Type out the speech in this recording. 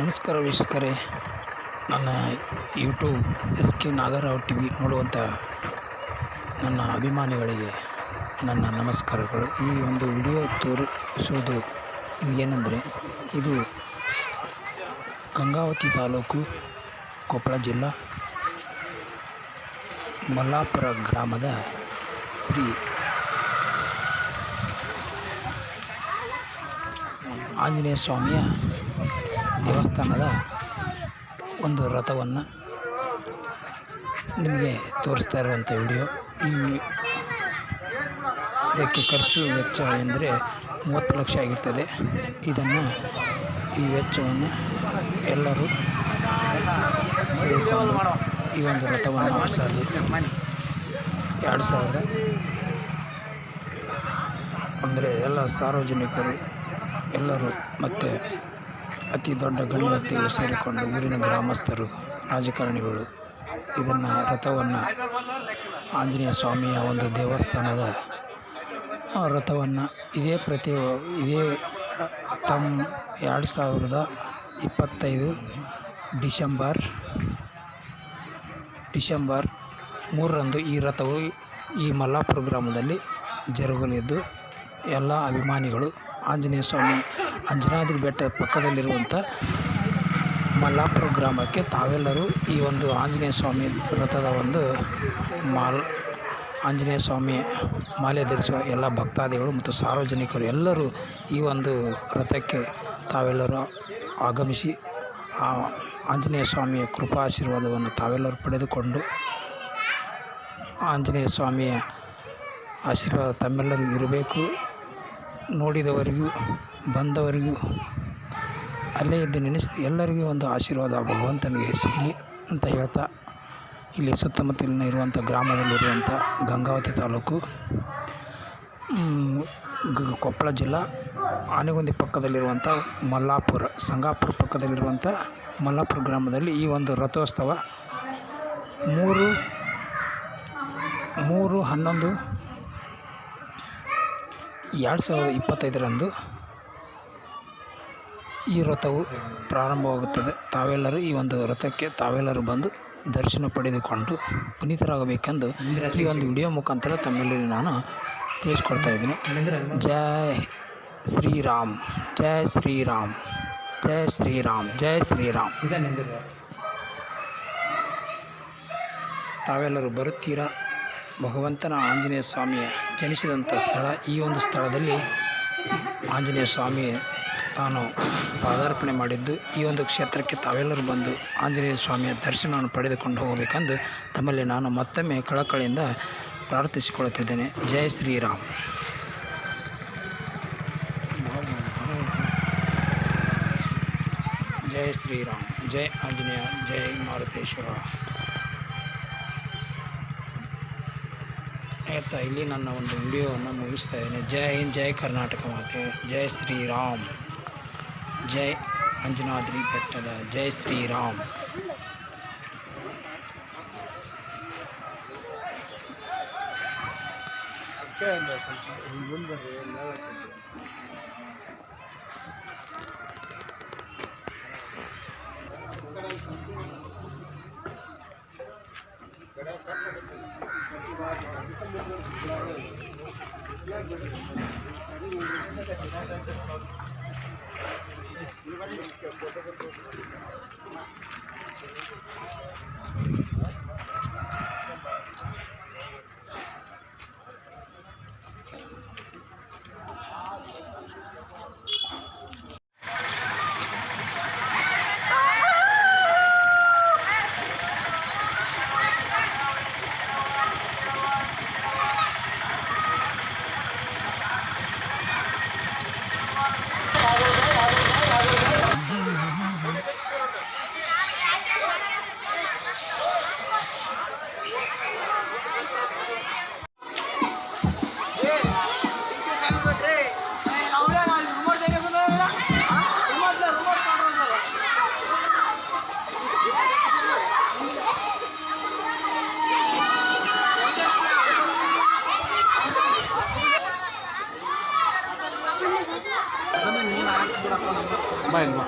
ನಮಸ್ಕಾರ ವೀಕ್ಷಕರೇ. ನನ್ನ YouTube S K Nagarao T V ನೋಡುವಂಥ ನನ್ನ ಅಭಿಮಾನಿಗಳಿಗೆ ನನ್ನ ನಮಸ್ಕಾರಗಳು. ಈ ಒಂದು ವಿಡಿಯೋ ತೋರಿಸುವುದು ಏನೆಂದರೆ ಇದು ಗಂಗಾವತಿ ತಾಲೂಕು ಕೊಪ್ಪಳ ಜಿಲ್ಲಾ ಮಲ್ಲಾಪುರ ಗ್ರಾಮದ ಶ್ರೀ ಆಂಜನೇಯ ಸ್ವಾಮಿಯ ದೇವಸ್ಥಾನದ ಒಂದು ರಥವನ್ನು ನಿಮಗೆ ತೋರಿಸ್ತಾ ಇರುವಂಥ ವಿಡಿಯೋ. ಈ ಇದಕ್ಕೆ ಖರ್ಚು ವೆಚ್ಚ ಎಂದರೆ ಮೂವತ್ತು ಲಕ್ಷ ಆಗಿರ್ತದೆ. ಇದನ್ನು ಈ ವೆಚ್ಚವನ್ನು ಎಲ್ಲರೂ ಸೇರಿಕೊಂಡು ಈ ಒಂದು ರಥವನ್ನು ಮಾಡಿಸೋದು ಎರಡು ಸಾವಿರ. ಅಂದರೆ ಎಲ್ಲ ಸಾರ್ವಜನಿಕರು ಎಲ್ಲರೂ ಮತ್ತು ಅತಿ ದೊಡ್ಡ ಗಣ್ಯ ಸೇರಿಕೊಂಡು ಊರಿನ ಗ್ರಾಮಸ್ಥರು ರಾಜಕಾರಣಿಗಳು ಇದನ್ನು ರಥವನ್ನು ಆಂಜನೇಯ ಸ್ವಾಮಿಯ ಒಂದು ದೇವಸ್ಥಾನದ ರಥವನ್ನು ಇದೇ ಪ್ರತಿ ಇದೇ ತಮ್ಮ ಎರಡು ಸಾವಿರದ ಇಪ್ಪತ್ತೈದು ಡಿಸೆಂಬರ್ ಡಿಸೆಂಬರ್ ಮೂರರಂದು ಈ ರಥವು ಈ ಮಲ್ಲಾಪುರ ಗ್ರಾಮದಲ್ಲಿ ಜರುಗಲಿದ್ದು ಎಲ್ಲ ಅಭಿಮಾನಿಗಳು ಆಂಜನೇಯ ಸ್ವಾಮಿ ಅಂಜನಾದ್ರಿ ಬೆಟ್ಟದ ಪಕ್ಕದಲ್ಲಿರುವಂಥ ಮಲ್ಲಾಪುರ ಗ್ರಾಮಕ್ಕೆ ತಾವೆಲ್ಲರೂ ಈ ಒಂದು ಆಂಜನೇಯ ಸ್ವಾಮಿ ರಥದ ಒಂದು ಮಾಲ್, ಆಂಜನೇಯ ಸ್ವಾಮಿ ಮಾಲೆ ಧರಿಸುವ ಎಲ್ಲ ಭಕ್ತಾದಿಗಳು ಮತ್ತು ಸಾರ್ವಜನಿಕರು ಎಲ್ಲರೂ ಈ ಒಂದು ರಥಕ್ಕೆ ತಾವೆಲ್ಲರೂ ಆಗಮಿಸಿ ಆ ಆಂಜನೇಯ ಸ್ವಾಮಿಯ ಕೃಪಾ ಆಶೀರ್ವಾದವನ್ನು ತಾವೆಲ್ಲರೂ ಪಡೆದುಕೊಂಡು ಆಂಜನೇಯ ಸ್ವಾಮಿಯ ಆಶೀರ್ವಾದ ತಮ್ಮೆಲ್ಲರಿಗೂ ಇರಬೇಕು. ನೋಡಿದವರಿಗೂ, ಬಂದವರಿಗೂ, ಅಲ್ಲೇ ಇದ್ದು ನೆನೆಸಿ ಎಲ್ಲರಿಗೂ ಒಂದು ಆಶೀರ್ವಾದ ಭಗವಂತನಿಗೆ ಸಿಗಲಿ ಅಂತ ಹೇಳ್ತಾ, ಇಲ್ಲಿ ಸುತ್ತಮುತ್ತಲಿನ ಇರುವಂಥ ಗ್ರಾಮದಲ್ಲಿರುವಂಥ ಗಂಗಾವತಿ ತಾಲೂಕು ಕೊಪ್ಪಳ ಜಿಲ್ಲಾ, ಆನೆಗುಂದಿ ಪಕ್ಕದಲ್ಲಿರುವಂಥ ಮಲ್ಲಾಪುರ, ಸಂಗಾಪುರ ಪಕ್ಕದಲ್ಲಿರುವಂಥ ಮಲ್ಲಾಪುರ ಗ್ರಾಮದಲ್ಲಿ ಈ ಒಂದು ರಥೋತ್ಸವ ಮೂರು ಮೂರು ಹನ್ನೊಂದು ಎರಡು ಸಾವಿರದ ಇಪ್ಪತ್ತೈದರಂದು ಈ ವ್ರತವು ಪ್ರಾರಂಭವಾಗುತ್ತದೆ. ತಾವೆಲ್ಲರೂ ಈ ಒಂದು ವ್ರತಕ್ಕೆ ತಾವೆಲ್ಲರೂ ಬಂದು ದರ್ಶನ ಪಡೆದುಕೊಂಡು ಪುನೀತರಾಗಬೇಕೆಂದು ಈ ಒಂದು ವಿಡಿಯೋ ಮುಖಾಂತರ ತಮ್ಮಲ್ಲಿ ನಾನು ತಿಳಿಸ್ಕೊಡ್ತಾ ಇದ್ದೀನಿ. ಜೈ ಶ್ರೀರಾಮ್ ಜೈ ಶ್ರೀರಾಮ್ ಜೈ ಶ್ರೀರಾಮ್ ಜೈ ಶ್ರೀರಾಮ್. ತಾವೆಲ್ಲರೂ ಬರುತ್ತೀರಾ? ಭಗವಂತನ ಆಂಜನೇಯ ಸ್ವಾಮಿ ಜನಿಸಿದಂಥ ಸ್ಥಳ ಈ ಒಂದು ಸ್ಥಳದಲ್ಲಿ ಆಂಜನೇಯ ಸ್ವಾಮಿ ತಾನು ಪಾದಾರ್ಪಣೆ ಮಾಡಿದ್ದು. ಈ ಒಂದು ಕ್ಷೇತ್ರಕ್ಕೆ ತಾವೆಲ್ಲರೂ ಬಂದು ಆಂಜನೇಯ ಸ್ವಾಮಿಯ ದರ್ಶನವನ್ನು ಪಡೆದುಕೊಂಡು ಹೋಗಬೇಕೆಂದು ತಮ್ಮಲ್ಲಿ ನಾನು ಮತ್ತೊಮ್ಮೆ ಕಳಕಳಿಯಿಂದ ಪ್ರಾರ್ಥಿಸಿಕೊಳ್ಳುತ್ತಿದ್ದೇನೆ. ಜಯ ಶ್ರೀರಾಮ್. ಜಯ ಶ್ರೀರಾಮ್. ಜಯ ಆಂಜನೇಯ ಜಯ ಮಾರುತೇಶ್ವರ. ಹೇಳ್ತಾ ಇಲ್ಲಿ ನನ್ನ ಒಂದು ವಿಡಿಯೋವನ್ನು ಮುಗಿಸ್ತಾ ಇದ್ದೇನೆ. ಜೈ ಹಿಂದ್, ಜೈ ಕರ್ನಾಟಕ ಮಾತೆ, ಜೈ ಶ್ರೀರಾಮ್. ಜೈ ಅಂಜನಾದ್ರಿ ಬೆಟ್ಟದ, ಜೈ ಶ್ರೀರಾಮ್. Thank you. ಇಲ್ಲಿ ಬಾ